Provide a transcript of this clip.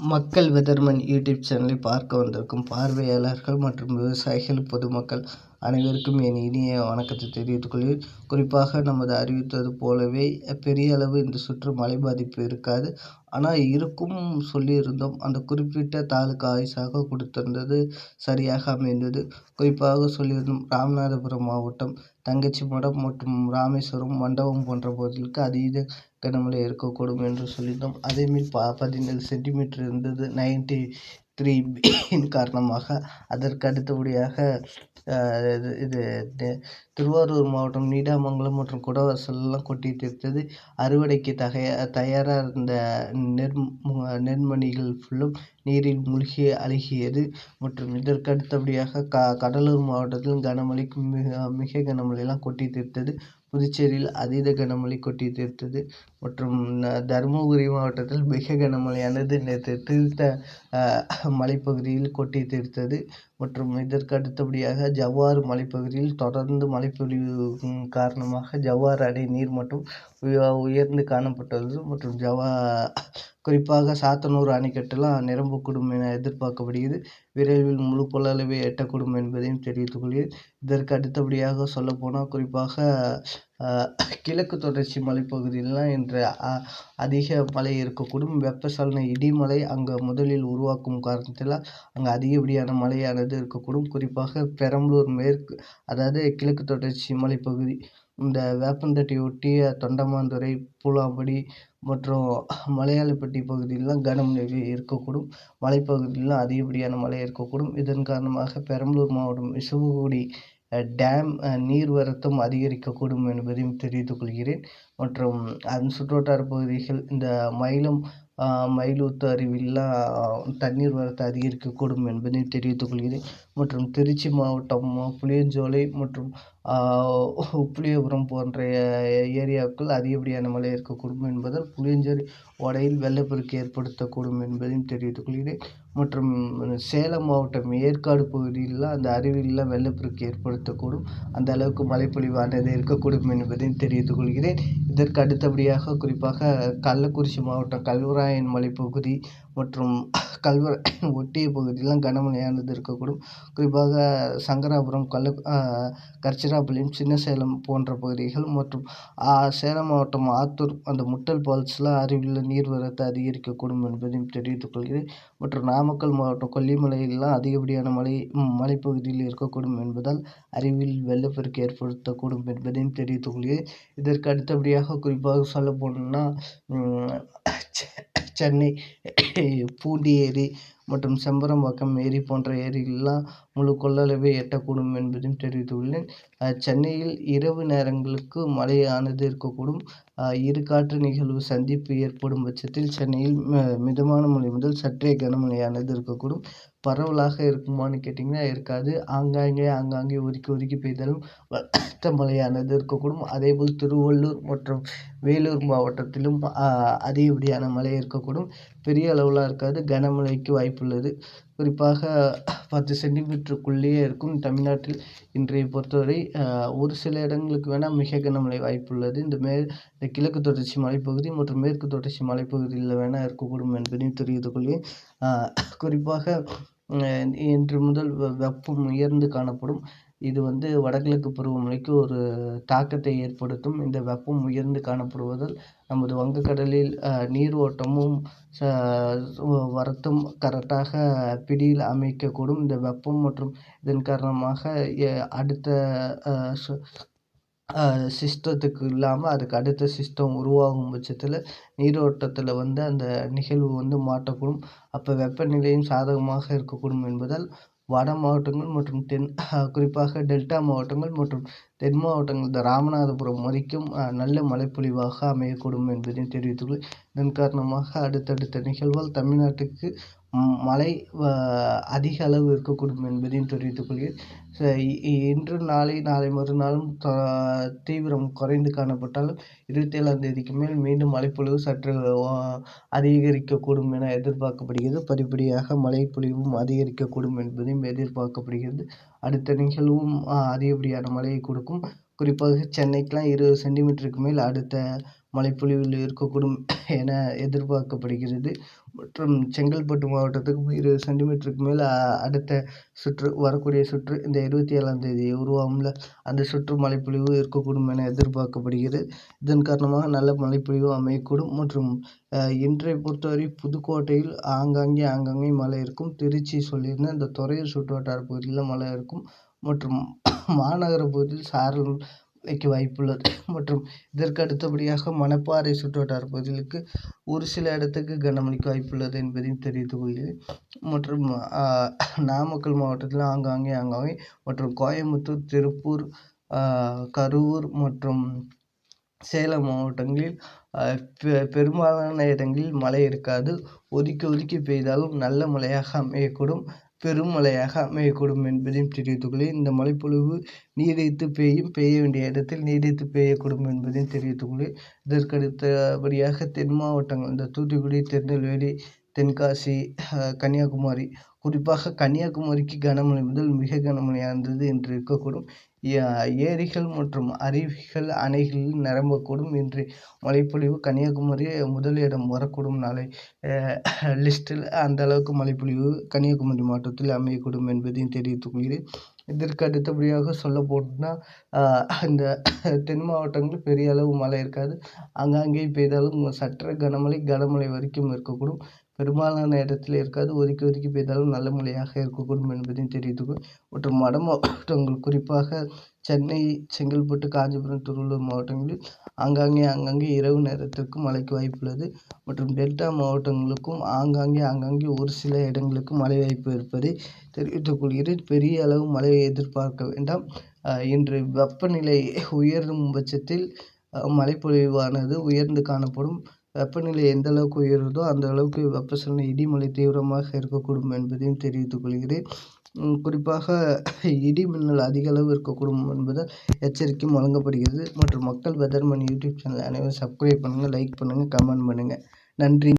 மக்கள் weatherman YouTube சேனலை பார்க்க வந்திருக்கும் பார்வையாளர்கள் மற்றும் விவசாயிகள் பொதுமக்கள் அனைவருக்கும் என் இனிய வணக்கத்தை தெரிவித்துக் கொள்கிறேன். குறிப்பாக நமது அறிவித்தது போலவே பெரிய அளவு இந்த சுற்று மழை பாதிப்பு இருக்காது. ஆனால் இருக்கும் சொல்லியிருந்தோம். அந்த குறிப்பிட்ட தாலுக்கா ஆயுசாக கொடுத்திருந்தது சரியாக அமைந்தது. குறிப்பாக சொல்லியிருந்தோம் ராமநாதபுரம் மாவட்டம் தங்கச்சி மடம் மற்றும் ராமேஸ்வரம் மண்டபம் போன்ற பகுதிகளுக்கு அதீத கனமழை இருக்கக்கூடும் என்று சொல்லியிருந்தோம். அதேமாரி ப பதினேழு சென்டிமீட்டர் இருந்தது. நைன்டி த்ரீ காரணமாக அதற்கு அடுத்தபடியாக இது இது திருவாரூர் மாவட்டம் நீடாமங்கலம் மற்றும் குடவாசல்லாம் கொட்டி தீர்த்தது அறுவடைக்கு தகைய தயாராக இருந்த நெற் நெற்மணிகள் ஃபுல்லும் நீரில் மூழ்கி அழுகியது. மற்றும் இதற்கு அடுத்தபடியாக க கடலூர் மாவட்டத்தில் கனமழைக்கு மிக மிக கனமழையெல்லாம் கொட்டி தீர்த்தது புதுச்சேரியில் அதீத கனமழை கொட்டி தீர்த்தது மற்றும் தருமபுரி மாவட்டத்தில் மிக கனமழையானது நேற்று தீர்த்த மலைப்பகுதியில் கொட்டி தீர்த்தது. மற்றும் இதற்கு அடுத்தபடியாக ஜவ்வாறு மலைப்பகுதியில் தொடர்ந்து மழைப்பொழிவு காரணமாக ஜவ்வாறு அணை நீர் மட்டம் உயர்ந்து காணப்பட்டுள்ளது. மற்றும் ஜவ்வா குறிப்பாக சாத்தனூர் அணைக்கட்டெல்லாம் நிரம்பக்கூடும் என எதிர்பார்க்கப்படுகிறது. விரைவில் முழு கொள்ளளவை எட்டக்கூடும் என்பதையும் தெரிவித்துக் கொள்கிறேன். இதற்கு அடுத்தபடியாக சொல்லப்போனால் குறிப்பாக கிழக்கு தொடர்ச்சி மலைப்பகுதியிலாம் இன்று அதிக மழை இருக்கக்கூடும். வெப்பசலன இடிமலை அங்கே முதலில் உருவாக்கும் காரணத்தில் அங்கே அதிகப்படியான மழையானது இருக்கக்கூடும். குறிப்பாக பெரம்பலூர் மேற்கு அதாவது கிழக்கு தொடர்ச்சி மலைப்பகுதி இந்த வேப்பந்தட்டை ஒட்டிய தொண்டமாந்துறை பூலாம்படி மற்றும் மலையாளப்பட்டி பகுதியிலலாம் கனமழை இருக்கக்கூடும். மலைப்பகுதியிலாம் அதிகப்படியான மழை இருக்கக்கூடும். இதன் காரணமாக பெரம்பலூர் மாவட்டம் சிவகுடி டேம் நீர்வரத்தும் அதிகரிக்கக்கூடும் என்பதையும் தெரிவித்துக் கொள்கிறேன். மற்றும் அதன் சுற்றுவட்டார பகுதிகள் இந்த மயிலம் மயிலூத்து அருவில்லா தண்ணீர் வரத்து அதிகரிக்கக்கூடும் என்பதையும் தெரிவித்துக் கொள்கிறேன். மற்றும் திருச்சி மாவட்டம் புளியஞ்சோலை மற்றும் புளியபுரம் போன்ற ஏரியாக்கள் அதிகப்படியான மழை இருக்கக்கூடும் என்பதால் புளியஞ்சேரி ஓடையில் வெள்ளப்பெருக்கு ஏற்படுத்தக்கூடும் என்பதையும் தெரிவித்துக் கொள்கிறேன். மற்றும் சேலம் மாவட்டம் ஏற்காடு பகுதியில் அந்த அருவியிலெலாம் வெள்ளப்பெருக்கு ஏற்படுத்தக்கூடும். அந்த அளவுக்கு மழைப்பொழிவானது இருக்கக்கூடும் என்பதையும் தெரிவித்துக் கொள்கிறேன். இதற்கு அடுத்தபடியாக குறிப்பாக கள்ளக்குறிச்சி மாவட்டம் கல்வராயன் மலைப்பகுதி மற்றும் கல்வராயன் ஒட்டிய பகுதியெலாம் கனமழையானது இருக்கக்கூடும். குறிப்பாக சங்கராபுரம் கள்ள திருச்சிராப்பள்ளியும் சின்ன சேலம் போன்ற பகுதிகள் மற்றும் சேலம் மாவட்டம் ஆத்தூர் அந்த முட்டல் பால்ஸ்லாம் அருவியில் நீர்வரத்து அதிகரிக்கக்கூடும் என்பதையும் தெரிவித்துக் கொள்கிறேன். மற்றும் நாமக்கல் மாவட்டம் கொல்லிமலையிலாம் அதிகப்படியான மலை மலைப்பகுதியில் இருக்கக்கூடும் என்பதால் அருவியில் வெள்ளப்பெருக்கு ஏற்படுத்தக்கூடும் என்பதையும் தெரிவித்துக் கொள்கிறேன். இதற்கு அடுத்தபடியாக குறிப்பாக சொல்ல போனோம்னா சென்னை பூண்டி ஏரி மற்றும் செம்பரம்பாக்கம் ஏரி போன்ற ஏரிகளெலாம் முழு கொள்ளளவை எட்டக்கூடும் என்பதையும் தெரிவித்துள்ளேன். சென்னையில் இரவு நேரங்களுக்கு மழையானது இருக்கக்கூடும். இரு காற்று நிகழ்வு சந்திப்பு ஏற்படும் பட்சத்தில் சென்னையில் மிதமான மழை முதல் சற்றே கனமழையானது இருக்கக்கூடும். பரவலாக இருக்குமான்னு கேட்டிங்கன்னா இருக்காது. ஆங்காங்கே ஆங்காங்கே ஒதுக்கி ஒதுக்கி பெய்தாலும் பலத்த மழையானது இருக்கக்கூடும். அதேபோல் திருவள்ளூர் மற்றும் வேலூர் மாவட்டத்திலும் அதிகப்படியான மழை இருக்கக்கூடும். பெரிய அளவில் இருக்காது. கனமழைக்கு வாய்ப்புள்ளது. குறிப்பாக பத்து சென்டிமீட்டருக்குள்ளேயே இருக்கும் தமிழ்நாட்டில் இன்றைய பொறுத்தவரை ஒரு சில இடங்களுக்கு வேணால் மிக கனமழை வாய்ப்புள்ளது. இந்த மே இந்த கிழக்கு தொடர்ச்சி மலைப்பகுதி மற்றும் மேற்கு தொடர்ச்சி மலைப்பகுதியில் வேணால் இருக்கக்கூடும் என்பதையும் தெரிவித்துக் கொள்கிறேன். குறிப்பாக இன்று முதல் வெப்பம் உயர்ந்து காணப்படும். இது வந்து வடகிழக்கு பருவமழைக்கு ஒரு தாக்கத்தை ஏற்படுத்தும். இந்த வெப்பம் உயர்ந்து காணப்படுவதால் நமது வங்கக்கடலில் நீர் ஓட்டமும் வரத்தும் கரெக்டாக பிடியில் அமைக்கக்கூடும். இந்த வெப்பம் மற்றும் இதன் காரணமாக அடுத்த சிஸ்டத்துக்கு இல்லாமல் அதுக்கு அடுத்த சிஸ்டம் உருவாகும் பட்சத்தில் நீரோட்டத்தில் வந்து அந்த நிகழ்வு வந்து மாற்றக்கூடும். அப்போ வெப்பநிலையும் சாதகமாக இருக்கக்கூடும் என்பதால் வட மாவட்டங்கள் மற்றும் தென் குறிப்பாக டெல்டா மாவட்டங்கள் மற்றும் தென் மாவட்டங்கள் இந்த ராமநாதபுரம் வரைக்கும் நல்ல மழைப்பொழிவாக அமையக்கூடும் என்பதையும் தெரிவித்துள்ளேன் இதன் காரணமாக அடுத்தடுத்த நிகழ்வால் தமிழ்நாட்டுக்கு மழை அதிக அளவு இருக்கக்கூடும் என்பதையும் தெரிவித்துக் கொள்கிறேன். இன்று நாளை நாளை மறுநாளும் தீவிரம் குறைந்து காணப்பட்டாலும் இருபத்தி ஏழாம் தேதிக்கு மேல் மீண்டும் மழைப்பொழிவு சற்று அதிகரிக்கக்கூடும் என எதிர்பார்க்கப்படுகிறது. படிப்படியாக மழைப்பொழிவும் அதிகரிக்கக்கூடும் என்பதையும் எதிர்பார்க்கப்படுகிறது. அடுத்த நிகழ்வும் அதிகப்படியான மழையை கொடுக்கும். குறிப்பாக சென்னைக்கெலாம் இருபது சென்டிமீட்டருக்கு மேல் அடுத்த மழைப்பொழிவில் இருக்கக்கூடும் என எதிர்பார்க்கப்படுகிறது. மற்றும் செங்கல்பட்டு மாவட்டத்துக்கு இருபது சென்டிமீட்டருக்கு மேல் அடுத்த சுற்று வரக்கூடிய சுற்று இந்த இருபத்தி ஏழாம் தேதி உருவாகும்ல. அந்த சுற்று மழைப்பொழிவு இருக்கக்கூடும் என எதிர்பார்க்கப்படுகிறது. இதன் காரணமாக நல்ல மழைப்பொழிவு அமையக்கூடும். மற்றும் இன்றைய பொறுத்தவரை புதுக்கோட்டையில் ஆங்காங்கே ஆங்காங்கே மழை இருக்கும். திருச்சி சொல்லியிருந்தேன் இந்த துறையூர் சுற்றுவட்டார பகுதியில் மழை இருக்கும். மற்றும் மாநகர பகுதியில் சாரல் வைக்க வாய்ப்புள்ளது. மற்றும் இதற்கு அடுத்தபடியாக மணப்பாறை சுற்றுவட்டார பகுதிகளுக்கு ஒரு சில இடத்துக்கு கனமழைக்கு வாய்ப்புள்ளது என்பதையும் தெரிவித்துக் கொள்கிறேன். மற்றும் நாமக்கல் மாவட்டத்தில் ஆங்காங்கே ஆங்காங்கே மற்றும் கோயம்புத்தூர் திருப்பூர் கரூர் மற்றும் சேலம் மாவட்டங்களில் பெ பெரும்பாலான இடங்களில் மழை இருக்காது. ஒதுக்கி ஒதுக்கி பெய்தாலும் நல்ல மழையாக அமையக்கூடும். பெரும் மழையாக அமையக்கூடும் என்பதையும் தெரிவித்துக் இந்த மழைப்பொழிவு நீடித்து பெய்யும் பெய்ய வேண்டிய இடத்தில் நீடித்து பெய்யக்கூடும் என்பதையும் தெரிவித்துக் கொள்கிறேன் இதற்கு அடுத்தபடியாக தென் மாவட்டங்கள் இந்த தூத்துக்குடி திருநெல்வேலி தென்காசி கன்னியாகுமரி. குறிப்பாக கன்னியாகுமரிக்கு கனமழை முதல் மிக கனமழையானது என்று இருக்கக்கூடும். ஏரிகள் மற்றும் அருவிகள் அணைகளில் நிரம்பக்கூடும். இன்று மழைப்பொழிவு கன்னியாகுமரி முதலிடம் வரக்கூடும். நாளை லிஸ்ட்டில் அந்த அளவுக்கு மழைப்பொழிவு கன்னியாகுமரி மாவட்டத்தில் அமையக்கூடும் என்பதையும் தெரிவித்துக் கொள்கிறேன். இதற்கு அடுத்தபடியாக சொல்ல போனால் இந்த தென் மாவட்டங்களில் பெரிய அளவு மழை இருக்காது. ஆங்காங்கே பெய்தாலும் சற்றே கனமழை கனமழை வரைக்கும் இருக்கக்கூடும். பெரும்பாலான இடத்தில் இருக்காது. ஒதுக்கி ஒதுக்கி பெய்தாலும் நல்ல மழையாக இருக்கக்கூடும் என்பதையும் தெரிவித்துக் மற்றும் வட மாவட்டங்கள் குறிப்பாக சென்னை செங்கல்பட்டு காஞ்சிபுரம் திருவள்ளூர் மாவட்டங்களில் ஆங்காங்கே ஆங்காங்கே இரவு நேரத்திற்கு மழைக்கு வாய்ப்புள்ளது. மற்றும் டெல்டா மாவட்டங்களுக்கும் ஆங்காங்கே ஆங்காங்கே ஒரு சில இடங்களுக்கு மழை வாய்ப்பு இருப்பதை தெரிவித்துக் கொள்கிறேன் பெரிய அளவு மழையை எதிர்பார்க்க வேண்டாம். இன்று வெப்பநிலை உயரும் பட்சத்தில் மழைப்பொழிவானது உயர்ந்து காணப்படும். வெப்பநிலை எந்த அளவுக்கு உயருதோ அந்த அளவுக்கு வெப்பசலன இடிமழை தீவிரமாக இருக்கக்கூடும் என்பதையும் தெரிவித்துக் கொள்கிறேன். குறிப்பாக இடி மின்னல் அதிக அளவு இருக்கக்கூடும் என்பதால் எச்சரிக்கையும் வழங்கப்படுகிறது. மற்றும் மக்கள் வெதர்மன் யூடியூப் சேனல் அனைவரும் சப்ஸ்கிரைப் பண்ணுங்கள் லைக் பண்ணுங்கள் கமெண்ட் பண்ணுங்கள் நன்றி.